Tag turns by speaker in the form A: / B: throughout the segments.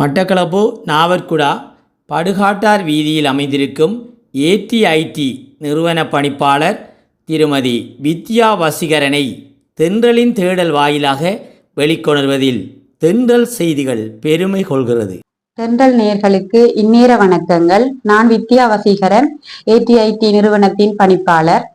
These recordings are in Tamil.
A: மட்டக்களப்பு நாவற்குடா படுகாட்டார் வீதியில் அமைந்திருக்கும் ஏடிஐடி நிறுவன பணிப்பாளர் திருமதி வித்யா வசீகரனை தென்றலின் தேடல் வாயிலாக வெளிக்கொணர்வதில் தென்றல் செய்திகள் பெருமை கொள்கிறது.
B: தென்றல் நேர்களுக்கு இந்நேர வணக்கங்கள். நான் வித்யா வசீகரன் ஏடிஐடி நிறுவனத்தின் பணிப்பாளர்.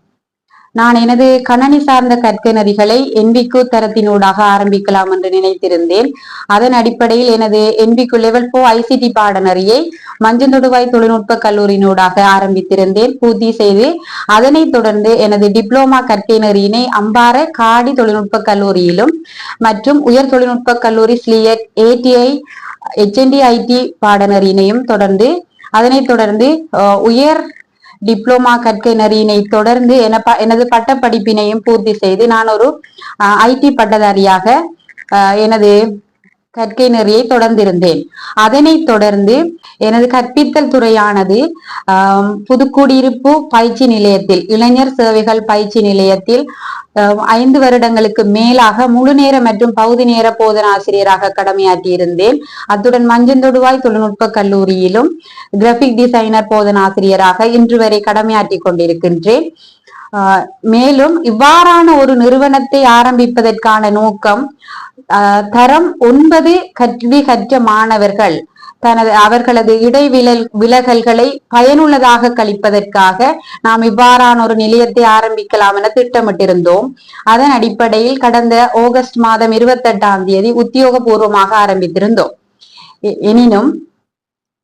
B: நான் எனது கணனி சார்ந்த கற்கனரிகளை என்பிக்கு தரத்தினூடாக ஆரம்பிக்கலாம் என்று நினைத்திருந்தேன். அதன் அடிப்படையில் எனது என்பிக்கு லெவல் ஃபோர் ஐசிடி பாடநெறியை மஞ்சந்தொடுவாய் தொழில்நுட்ப கல்லூரியினூடாக ஆரம்பித்திருந்தேன். பூர்த்தி செய்து அதனைத் தொடர்ந்து எனது டிப்ளோமா கற்கைநெறியினை அம்பார காடி தொழில்நுட்ப கல்லூரியிலும் மற்றும் உயர் தொழில்நுட்ப கல்லூரி ஸ்லியட் ஏடிஐ ஹெச்என்டி ஐடி பாடநெறியினையும் தொடர்ந்து அதனைத் தொடர்ந்து உயர் டிப்ளோமா கற்கை நெறியினை தொடர்ந்து என ப- எனது பட்டப்படிப்பினையும் பூர்த்தி செய்து நான் ஒரு ஐடி பட்டதாரியாக எனது கற்கை நெறியை தொடர்ந்திருந்தேன். அதனைத் தொடர்ந்து எனது கற்பித்தல் துறையானது புதுக்குடியிருப்பு பயிற்சி நிலையத்தில் இளைஞர் சேவைகள் பயிற்சி நிலையத்தில் ஐந்து வருடங்களுக்கு மேலாக முழு நேர மற்றும் பகுதி நேர போதன ஆசிரியராக கடமையாற்றியிருந்தேன். அத்துடன் மஞ்சந்தொடுவாய் தொழில்நுட்ப கல்லூரியிலும் கிராபிக் டிசைனர் போதன ஆசிரியராக இன்று வரை கடமையாற்றி கொண்டிருக்கின்றேன். ஆஹ் மேலும் இவ்வாறான ஒரு நிறுவனத்தை ஆரம்பிப்பதற்கான நோக்கம் தரம் ஒன்பது கல்வி கற்ற மாணவர்கள். தனது அவர்களது இடைவிலல் விலகல்களை பயனுள்ளதாக கழிப்பதற்காக நாம் இவ்வாறான ஒரு நிலையத்தை ஆரம்பிக்கலாம் என திட்டமிட்டிருந்தோம். அதன் அடிப்படையில் கடந்த ஆகஸ்ட் மாதம் இருபத்தெட்டாம் தேதி உத்தியோகபூர்வமாக ஆரம்பித்திருந்தோம். எனினும்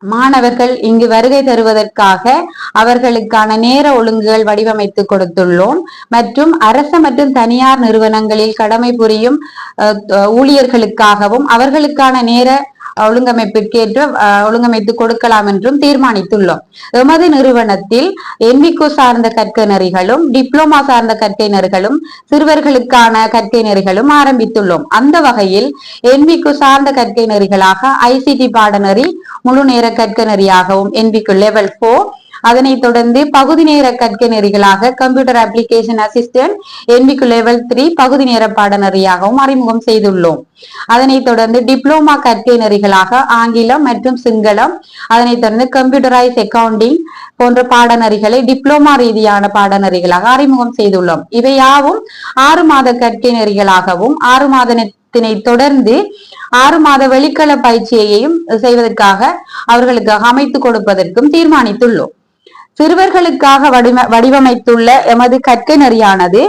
B: மாணவர்கள் இங்கு வருகை தருவதற்காக அவர்களுக்கான நேர ஒழுங்குகள் வடிவமைத்து கொடுத்துள்ளோம். மற்றும் அரசு மற்றும் தனியார் நிறுவனங்களில் கடமை புரியும் ஊழியர்களுக்காகவும் அவர்களுக்கான நேர ஒழுங்கமைப்பிற்கேற்ற ஒழுங்கமைத்து கொடுக்கலாம் என்றும் தீர்மானித்துள்ளோம். எமது நிறுவனத்தில் என்விகோ சார்ந்த கற்கை நெறிகளும் டிப்ளோமா சார்ந்த கற்கை நெறிகளும் சிறுவர்களுக்கான கற்கை நெறிகளும் ஆரம்பித்துள்ளோம். அந்த வகையில் என்விகோ சார்ந்த கற்கை நெறிகளாக ஐசிடி பாடநெறி முழு நேர கற்கை நெறியாகவும் என்விக்கு லெவல் போர் அதனைத் தொடர்ந்து பகுதி நேர கற்கை நெறிகளாக கம்ப்யூட்டர் அப்ளிகேஷன் அசிஸ்டன்ட் என்பிக்கு லெவல் த்ரீ பகுதி நேர பாடநெறியாகவும் அறிமுகம் செய்துள்ளோம். அதனைத் தொடர்ந்து டிப்ளோமா கற்கை நெறிகளாக ஆங்கிலம் மற்றும் சிங்களம் அதனைத் தொடர்ந்து கம்ப்யூட்டரைஸ் அக்கவுண்டிங் போன்ற பாடநெறிகளை டிப்ளோமா ரீதியான பாடநெறிகளாக அறிமுகம் செய்துள்ளோம். இவையாவும் ஆறு மாத கற்கை நெறிகளாகவும் ஆறு மாதத்தினை தொடர்ந்து ஆறு மாத வெளிக்கள பயிற்சியையும் செய்வதற்காக அவர்களுக்கு அமைத்து கொடுப்பதற்கும் தீர்மானித்துள்ளோம். சிறுவர்களுக்காக வடிவ வடிவமைத்துள்ள எமது கற்கை நெறியானது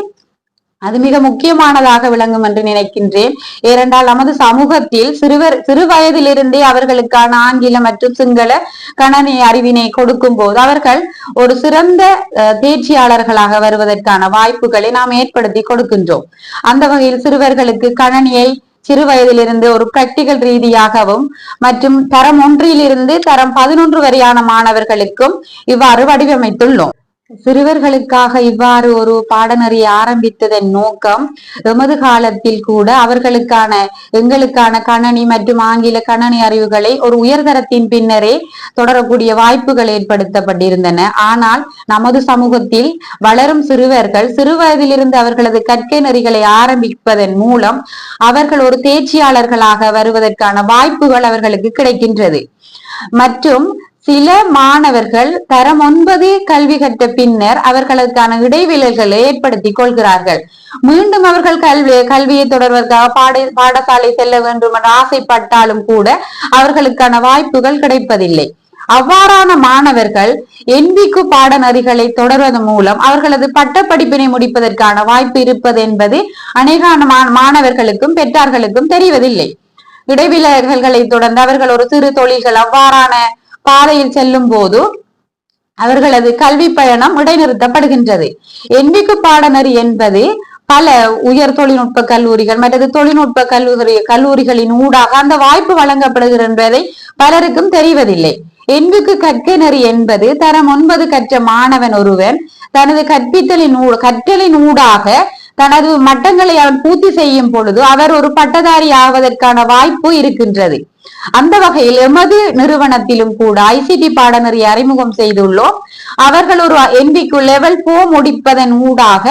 B: அது மிக முக்கியமானதாக விளங்கும் என்று நினைக்கின்றேன். ஏனென்றால் நமது சமூகத்தில் சிறுவர் சிறு வயதிலிருந்தே அவர்களுக்கான ஆங்கிலம் மற்றும் சிங்கள கணனி அறிவினை கொடுக்கும் போது அவர்கள் ஒரு சிறந்த அஹ், தேர்ச்சியாளர்களாக வருவதற்கான வாய்ப்புகளை நாம் ஏற்படுத்தி கொடுக்கின்றோம். அந்த வகையில் சிறுவர்களுக்கு கணனியை சிறு வயதிலிருந்து ஒரு பிராக்டிகல் ரீதியாகவும் மற்றும் தரம் ஒன்றிலிருந்து தரம் பதினொன்று வரையான மாணவர்களுக்கும் இவ்வாறு வடிவமைத்துள்ளோம். சிறுவர்களுக்காக இவ்வாறு ஒரு பாடநெறியை ஆரம்பித்ததன் நோக்கம் எமது காலத்தில் கூட அவர்களுக்கான எங்களுக்கான கணனி மற்றும் ஆங்கில கணனி அறிவுகளை ஒரு உயர்தரத்தின் பின்னரே தொடரக்கூடிய வாய்ப்புகள் ஏற்படுத்தப்பட்டிருந்தன. ஆனால் நமது சமூகத்தில் வளரும் சிறுவர்கள் சிறு வயதிலிருந்து அவர்களது கற்கை நெறிகளை ஆரம்பிப்பதன் மூலம் அவர்கள் ஒரு தேர்ச்சியாளர்களாக வருவதற்கான வாய்ப்புகள் அவர்களுக்கு கிடைக்கின்றது. மற்றும் சில மாணவர்கள் தரம் ஒன்பது கல்வி கற்ற பின்னர் அவர்களுக்கான இடைவெளிகளை ஏற்படுத்திக் கொள்கிறார்கள். மீண்டும் அவர்கள் கல்வி கல்வியை தொடர்வதற்காக பாட பாடசாலை செல்ல வேண்டும் என்று ஆசைப்பட்டாலும் கூட அவர்களுக்கான வாய்ப்புகள் கிடைப்பதில்லை. அவ்வாறான மாணவர்கள் என்பிக்கு பாடநெறிகளை தொடர்வதன் மூலம் அவர்களது பட்டப்படிப்பினை முடிப்பதற்கான வாய்ப்பு இருப்பது என்பது அநேகான மா- மாணவர்களுக்கும் பெற்றார்களுக்கும் தெரிவதில்லை. இடைவிலகல்களை தொடர்ந்து அவர்கள் ஒரு சிறு தொழில்கள் அவ்வாறான பாதையில் செல்லும் போது அவர்களது கல்வி பயணம் இடைநிறுத்தப்படுகின்றது. என்பிக்கு பாடநெறி என்பது பல உயர் தொழில்நுட்ப கல்லூரிகள் மற்றது தொழில்நுட்ப கல்லூரி கல்லூரிகளின் ஊடாக அந்த வாய்ப்பு வழங்கப்படுகிறது என்பதை பலருக்கும் தெரிவதில்லை. எண்புக்கு கற்க நெறி என்பது தரம் ஒன்பது கற்ற மாணவன் ஒருவன் தனது கற்பித்தலின் ஊ கற்றலின் ஊடாக தனது மட்டங்களை அவன் பூர்த்தி செய்யும் பொழுது அவர் ஒரு பட்டதாரி ஆவதற்கான வாய்ப்பு இருக்கின்றது. அந்த வகையில் எமது நிறுவனத்திலும் கூட ஐசிடி பாடநெறி அறிமுகம் செய்துள்ளோம். அவர்கள் ஒரு என்பிக்கு லெவல் போ முடிப்பதன் ஊடாக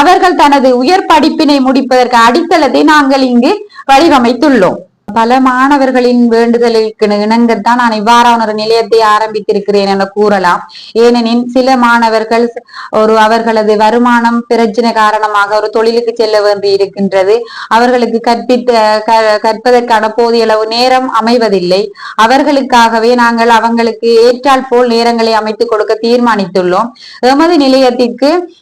B: அவர்கள் தனது உயர் படிப்பினை முடிப்பதற்கு அடித்தளத்தை நாங்கள் இங்கு வடிவமைத்துள்ளோம். பல மாணவர்களின் வேண்டுதலுக்கு இணங்கத்தான் நான் இவ்வாறான ஒரு நிலையத்தை ஆரம்பித்திருக்கிறேன் என கூறலாம். ஏனெனில் சில மாணவர்கள் ஒரு அவர்களது வருமானம் பிரச்சனை காரணமாக ஒரு தொழிலுக்கு செல்ல வேண்டி இருக்கின்றது. அவர்களுக்கு கற்பித்த க- கற்பதற்கான போதிய அளவு நேரம் அமைவதில்லை. அவர்களுக்காகவே நாங்கள் அவங்களுக்கு ஏற்றால் போல் நேரங்களை அமைத்துக் கொடுக்க தீர்மானித்துள்ளோம். எமது நிலையத்திற்கு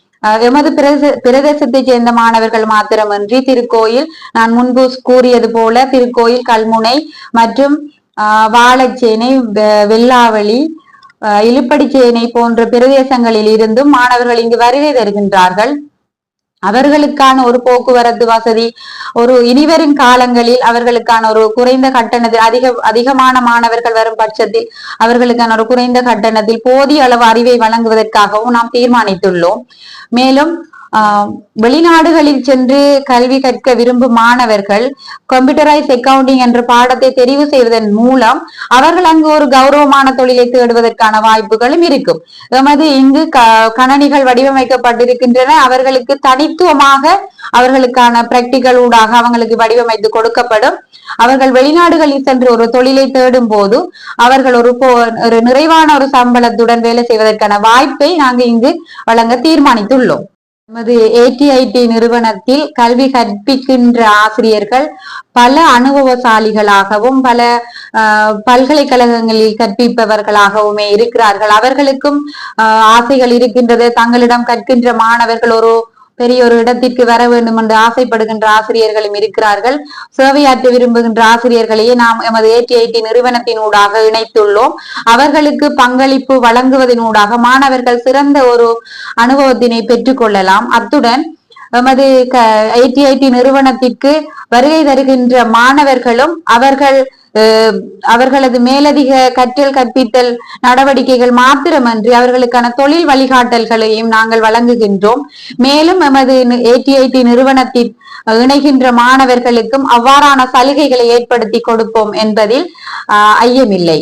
B: எமது பிரதேச பிரதேசத்தைச் சேர்ந்த மாணவர்கள் மாத்திரமின்றி திருக்கோயில் நான் முன்பு கூறியது போல திருக்கோயில் கல்முனை மற்றும் ஆஹ், வாழைச்சேனை வெ- வெள்ளாவளி இழுப்படிச்சேனை இலுப்படிச்சேனை போன்ற பிரதேசங்களில் இருந்தும் மாணவர்கள் இங்கு வருகை தருகின்றார்கள். அவர்களுக்கான ஒரு போக்குவரத்து வசதி ஒரு இனிவரும் காலங்களில் அவர்களுக்கான ஒரு குறைந்த கட்டணத்தில் அதிக அதிகமான மாணவர்கள் வரும் பட்சத்தில் அவர்களுக்கான ஒரு குறைந்த கட்டணத்தில் போதிய அளவு அறிவை வழங்குவதற்காகவும் நாம் தீர்மானித்துள்ளோம். மேலும் வெளிநாடுகளில் சென்று கல்வி கற்க விரும்பும் மாணவர்கள் கம்ப்யூட்டரைஸ் அக்கவுண்டிங் என்ற பாடத்தை தெரிவு செய்வதன் மூலம் அவர்கள் அங்கு ஒரு கௌரவமான தொழிலை தேடுவதற்கான வாய்ப்புகளும் இருக்கும். எமது இங்கு க- கணனிகள் வடிவமைக்கப்பட்டிருக்கின்றன. அவர்களுக்கு தனித்துவமாக அவர்களுக்கான பிராக்டிக்கல் ஊடாக அவங்களுக்கு வடிவமைத்து கொடுக்கப்படும். அவர்கள் வெளிநாடுகளில் சென்று ஒரு தொழிலை தேடும் போது அவர்கள் ஒரு போ- ஒரு நிறைவான ஒரு சம்பளத்துடன் வேலை செய்வதற்கான வாய்ப்பை நாங்கள் இங்கு வழங்க தீர்மானித்துள்ளோம். நமது ஏடிஐடி நிறுவனத்தில் கல்வி கற்பிக்கின்ற ஆசிரியர்கள் பல அனுபவசாலிகளாகவும் பல ஆஹ், பல்கலைக்கழகங்களில் கற்பிப்பவர்களாகவுமே இருக்கிறார்கள். அவர்களுக்கும் ஆஹ், ஆசைகள் இருக்கின்றது. தங்களிடம் கற்கின்ற மாணவர்கள் ஒரு பெரிய ஒரு இடத்திற்கு வர வேண்டும் என்று ஆசைப்படுகின்ற ஆசிரியர்களும் இருக்கிறார்கள். சேவையாற்ற விரும்புகின்ற ஆசிரியர்களையே நாம் எமது ஏடிஐடி நிறுவனத்தினூடாக இணைத்துள்ளோம். அவர்களுக்கு பங்களிப்பு வழங்குவதனூடாக மாணவர்கள் சிறந்த ஒரு அனுபவத்தினை பெற்றுக்கொள்ளலாம் அத்துடன் எமது ஐடிஐடி நிறுவனத்திற்கு வருகை தருகின்ற மாணவர்களும் அவர்கள் அவர்களது மேலதிக கற்றல் கற்பித்தல் நடவடிக்கைகள் மாத்திரமன்றி அவர்களுக்கான தொழில் வழிகாட்டல்களையும் நாங்கள் வழங்குகின்றோம். மேலும் எமது ஏடிஐடி நிறுவனத்தில் இணைகின்ற மாணவர்களுக்கும் அவ்வாறான சலுகைகளை ஏற்படுத்தி கொடுப்போம் என்பதில் ஐயமில்லை.